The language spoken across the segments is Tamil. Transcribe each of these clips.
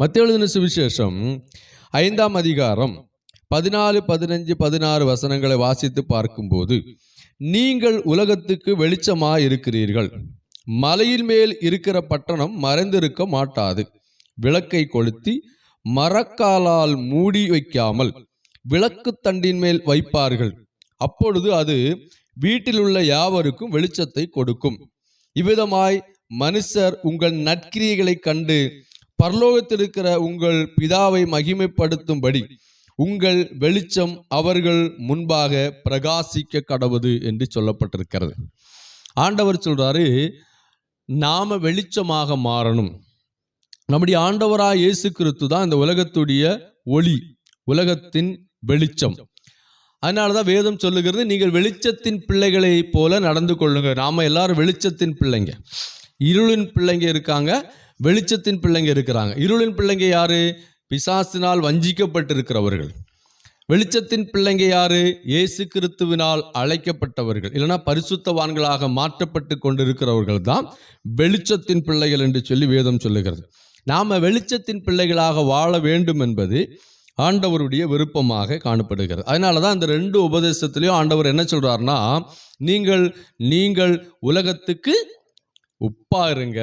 மத்திய சுவிசேஷம் ஐந்தாம் அதிகாரம் பதினாலு பதினஞ்சு பதினாறு வசனங்களை வாசித்து பார்க்கும்போது நீங்கள் உலகத்துக்கு வெளிச்சமாக இருக்கிறீர்கள் மலையின் மேல் இருக்கிற பட்டணம் மறைந்திருக்க மாட்டாது. விளக்கை கொளுத்தி மரக்காலால் மூடி வைக்காமல் விளக்கு தண்டின் மேல் வைப்பார்கள். அப்பொழுது அது வீட்டில் உள்ள யாவருக்கும் வெளிச்சத்தை கொடுக்கும். இவ்விதமாய் மனுஷர் உங்கள் நற்கிரியைகளை கண்டு பரலோகத்தில் இருக்கிற உங்கள் பிதாவை மகிமைப்படுத்தும்படி உங்கள் வெளிச்சம் அவர்கள் முன்பாக பிரகாசிக்க கடவுது என்று சொல்லப்பட்டிருக்கிறது. ஆண்டவர் சொல்றாரு நாம வெளிச்சமாக மாறணும். நம்முடைய ஆண்டவராக இயேசு கிறிஸ்து தான் இந்த உலகத்துடைய ஒளி உலகத்தின் வெளிச்சம். அதனால தான் வேதம் சொல்லுகிறது நீங்கள் வெளிச்சத்தின் பிள்ளைகளை போல நடந்து கொள்ளுங்க நாம எல்லாரும் வெளிச்சத்தின் பிள்ளைங்க. இருளின் பிள்ளைங்க இருக்காங்க. வெளிச்சத்தின் பிள்ளைங்க இருக்கிறாங்க. இருளின் பிள்ளைங்க யாரு? பிசாசினால் வஞ்சிக்கப்பட்டிருக்கிறவர்கள். வெளிச்சத்தின் பிள்ளைங்க யாரு? இயேசு கிறிஸ்துவினால் அழைக்கப்பட்டவர்கள். இல்லைன்னா பரிசுத்தவான்களாக மாற்றப்பட்டு கொண்டிருக்கிறவர்கள் தான் வெளிச்சத்தின் பிள்ளைகள் என்று சொல்லி வேதம் சொல்லுகிறது. நாம் வெளிச்சத்தின் பிள்ளைகளாக வாழ வேண்டும் என்பது ஆண்டவருடைய விருப்பமாக காணப்படுகிறது. அதனால தான் இந்த ரெண்டு உபதேசத்திலையும் ஆண்டவர் என்ன சொல்கிறாருன்னா நீங்கள் நீங்கள் உலகத்துக்கு உப்பா இருங்க.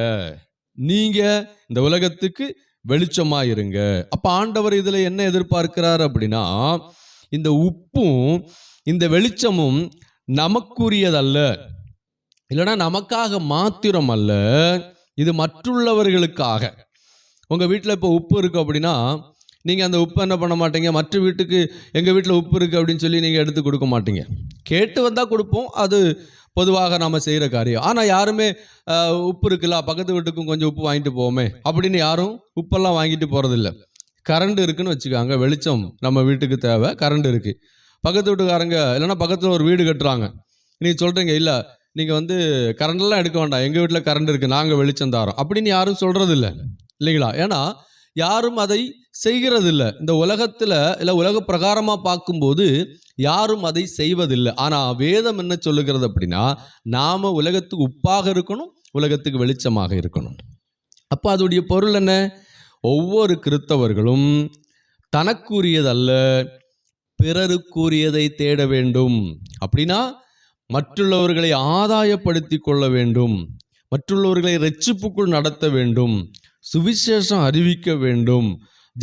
நீங்க இந்த உலகத்துக்கு வெளிச்சமா இருங்க அப்ப ஆண்டவர் இதுல என்ன எதிர்பார்க்கிறார் அப்படின்னா இந்த உப்பும் இந்த வெளிச்சமும் நமக்குரியதல்ல. இல்லைன்னா நமக்காக மாத்திரம் அல்ல இது மற்றுள்ளவர்களுக்காக. உங்க வீட்டில் இப்போ உப்பு இருக்கு அப்படின்னா நீங்கள் அந்த உப்பு என்ன பண்ண மாட்டீங்க? மற்ற வீட்டுக்கு எங்கள் வீட்டில் உப்பு இருக்குது அப்படின்னு சொல்லி நீங்கள் எடுத்து கொடுக்க மாட்டீங்க. கேட்டு வந்தால் கொடுப்போம். அது பொதுவாக நாம் செய்கிற காரியம். ஆனால் யாருமே உப்பு இருக்குல்ல பக்கத்து வீட்டுக்கும் கொஞ்சம் உப்பு வாங்கிட்டு போவோமே அப்படின்னு யாரும் உப்பெல்லாம் வாங்கிட்டு போகிறதில்ல கரண்ட் இருக்குன்னு வச்சுக்காங்க. வெளிச்சம் நம்ம வீட்டுக்கு தேவை கரண்ட் இருக்குது பக்கத்து வீட்டுக்காரங்க இல்லைன்னா பக்கத்தில் ஒரு வீடு கட்டுறாங்க. நீங்கள் சொல்கிறீங்க இல்லை நீங்கள் வந்து கரண்ட்லாம் எடுக்க வேண்டாம். எங்கள் வீட்டில் கரண்ட் இருக்குது நாங்கள் வெளிச்சம் தாரோம். அப்படின்னு யாரும் சொல்கிறது இல்லை இல்லைங்களா? ஏன்னா யாரும் அதை செய்கிறதில்ல. இந்த உலகத்தில் இல்லை உலக பிரகாரமாக பார்க்கும்போது யாரும் அதை செய்வதில்லை. ஆனால் வேதம் என்ன சொல்லுகிறது அப்படின்னா நாம் உலகத்துக்கு உப்பாக இருக்கணும் உலகத்துக்கு வெளிச்சமாக இருக்கணும். அப்போ அதோடைய பொருள் என்ன? ஒவ்வொரு கிறித்தவர்களும் தனக்குரியதல்ல பிறருக்குரியதை தேட வேண்டும். அப்படின்னா மற்றுள்ளவர்களை ஆதாயப்படுத்தி கொள்ள வேண்டும். மற்றுள்ளவர்களை ரட்சிப்புக்குள் நடத்த வேண்டும். சுவிசேஷம் அறிவிக்க வேண்டும்.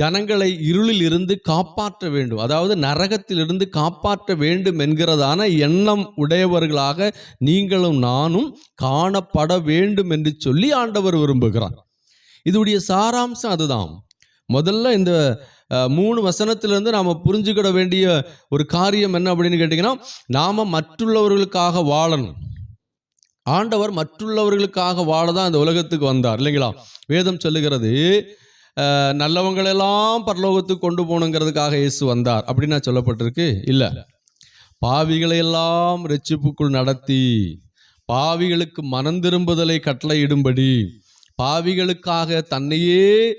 ஜனங்களை இருளில் இருந்து காப்பாற்ற வேண்டும். அதாவது நரகத்திலிருந்து காப்பாற்ற வேண்டும் என்கிறதான எண்ணம் உடையவர்களாக நீங்களும் நானும் காணப்பட வேண்டும் என்று சொல்லி ஆண்டவர் விரும்புகிறார். இதுடைய சாராம்சம் அதுதான். முதல்ல இந்த மூணு வசனத்திலிருந்து நாம் புரிஞ்சுக்கிட வேண்டிய ஒரு காரியம் என்ன அப்படின்னு கேட்டிங்கன்னா நாம் மற்றுள்ளவர்களுக்காக வாழணும். ஆண்டவர் மற்றுள்ளவர்களுக்காக வாழ தான் இந்த உலகத்துக்கு வந்தார் இல்லைங்களா? வேதம் சொல்லுகிறது நல்லவங்களெல்லாம் பரலோகத்துக்கு கொண்டு போகணுங்கிறதுக்காக இயேசு வந்தார். அப்படின்னு சொல்லப்பட்டிருக்கு? இல்லை. பாவிகளை எல்லாம் ரட்சிப்புக்குள் நடத்தி பாவிகளுக்கு மனம் திரும்புதலை கட்டளையிடும்படி பாவிகளுக்காக தன்னையே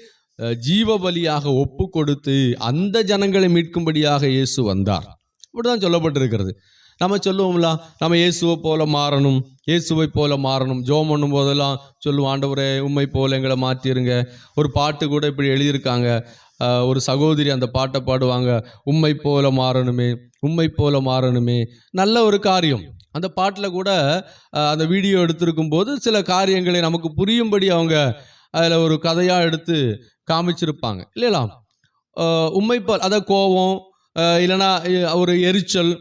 ஜீவ பலியாக ஒப்பு கொடுத்து அந்த ஜனங்களை மீட்கும்படியாக இயேசு வந்தார். இப்படிதான் சொல்லப்பட்டிருக்கிறது. நம்ம சொல்லுவோம்ல நம்ம இயேசுவை போல மாறணும் இயேசுவை போல மாறணும். ஜோம் பண்ணும் போதெல்லாம் சொல்லுவோம் ஆண்டவரே உண்மை போல எங்களை மாற்றிருங்க. ஒரு பாட்டு கூட இப்படி எழுதியிருக்காங்க. ஒரு சகோதரி அந்த பாட்டை பாடுவாங்க உண்மை போல மாறணுமே உண்மை போல மாறணுமே. நல்ல ஒரு காரியம். அந்த பாட்டில் கூட அந்த வீடியோ எடுத்திருக்கும் போது சில காரியங்களை நமக்கு புரியும்படி அவங்க அதில் ஒரு கதையாக எடுத்து காமிச்சிருப்பாங்க. இல்லைலாம் உண்மை போல் அதை கோபம் இல்லைனா ஒரு எரிச்சல்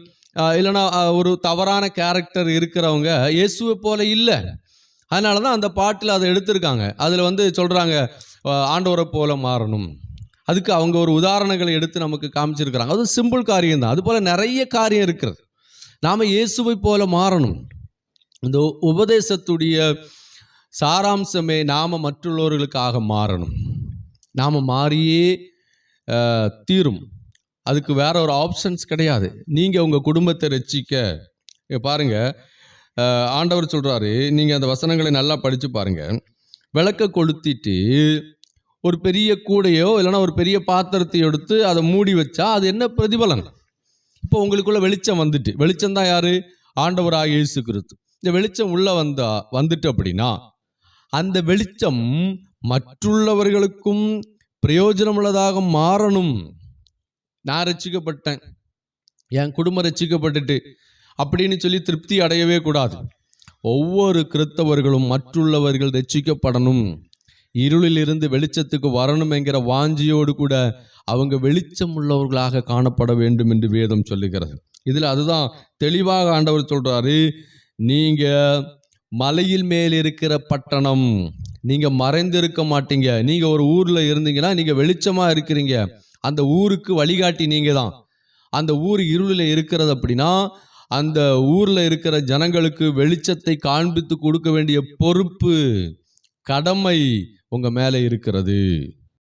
இல்லைனா இல்லைன்னா ஒரு தவறான கேரக்டர் இருக்கிறவங்க இயேசுவை போல இல்லை. அதனால தான் அந்த பாட்டில் அதை எடுத்திருக்காங்க. அதில் வந்து சொல்கிறாங்க ஆண்டவரை போல மாறணும். அதுக்கு அவங்க ஒரு உதாரணங்களை எடுத்து நமக்கு காமிச்சிருக்கிறாங்க. அது சிம்பிள் காரியம் தான். அது போல் நிறைய காரியம் இருக்கிறது. நாம் இயேசுவை போல மாறணும். இந்த உபதேசத்துடைய சாராம்சமே நாம் மற்றுள்ளவர்களுக்காக மாறணும். நாம் மாறியே தீரும். அதுக்கு வேற ஒரு ஆப்ஷன்ஸ் கிடையாது. நீங்கள் உங்கள் குடும்பத்தை ரச்சிக்க பாருங்க. ஆண்டவர் சொல்கிறாரு நீங்கள் அந்த வசனங்களை நல்லா படித்து பாருங்க. விளக்க கொளுத்திட்டு ஒரு பெரிய கூடையோ இல்லைன்னா ஒரு பெரிய பாத்திரத்தை எடுத்து அதை மூடி வச்சா அது என்ன பிரதிபலன்? இப்போ உங்களுக்குள்ள வெளிச்சம் வந்துட்டு வெளிச்சம் தான் யாரு? ஆண்டவராக இயேசு கிறிஸ்து. இந்த வெளிச்சம் உள்ள வந்தா வந்துட்டு அப்படின்னா அந்த வெளிச்சம் மற்றுள்ளவர்களுக்கும் பிரயோஜனமுள்ளதாக மாறணும். நான் ரசிக்கப்பட்டேன் என் குடும்பம் ரசிக்கப்பட்டுட்டு அப்படின்னு சொல்லி திருப்தி அடையவே கூடாது. ஒவ்வொரு கிறித்தவர்களும் மற்றுள்ளவர்கள் ரட்சிக்கப்படணும் இருளில் இருந்து வெளிச்சத்துக்கு வரணும் என்கிற வாஞ்சியோடு கூட அவங்க வெளிச்சம் உள்ளவர்களாக காணப்பட வேண்டும் என்று வேதம் சொல்லுகிறது. இதில் அதுதான் தெளிவாக ஆண்டவர் சொல்கிறாரு நீங்கள் மலையில் மேல் இருக்கிற பட்டணம் நீங்கள் மறைந்திருக்க மாட்டீங்க. நீங்கள் ஒரு ஊரில் இருந்தீங்கன்னா நீங்கள் வெளிச்சமாக இருக்கிறீங்க. அந்த ஊருக்கு வழிகாட்டி நீங்கள் தான் அந்த ஊர் இருளில் இருக்கிறது அப்படின்னா அந்த ஊரில் இருக்கிற ஜனங்களுக்கு வெளிச்சத்தை காண்பித்து கொடுக்க வேண்டிய பொறுப்பு கடமை உங்கள் மேலே இருக்கிறது.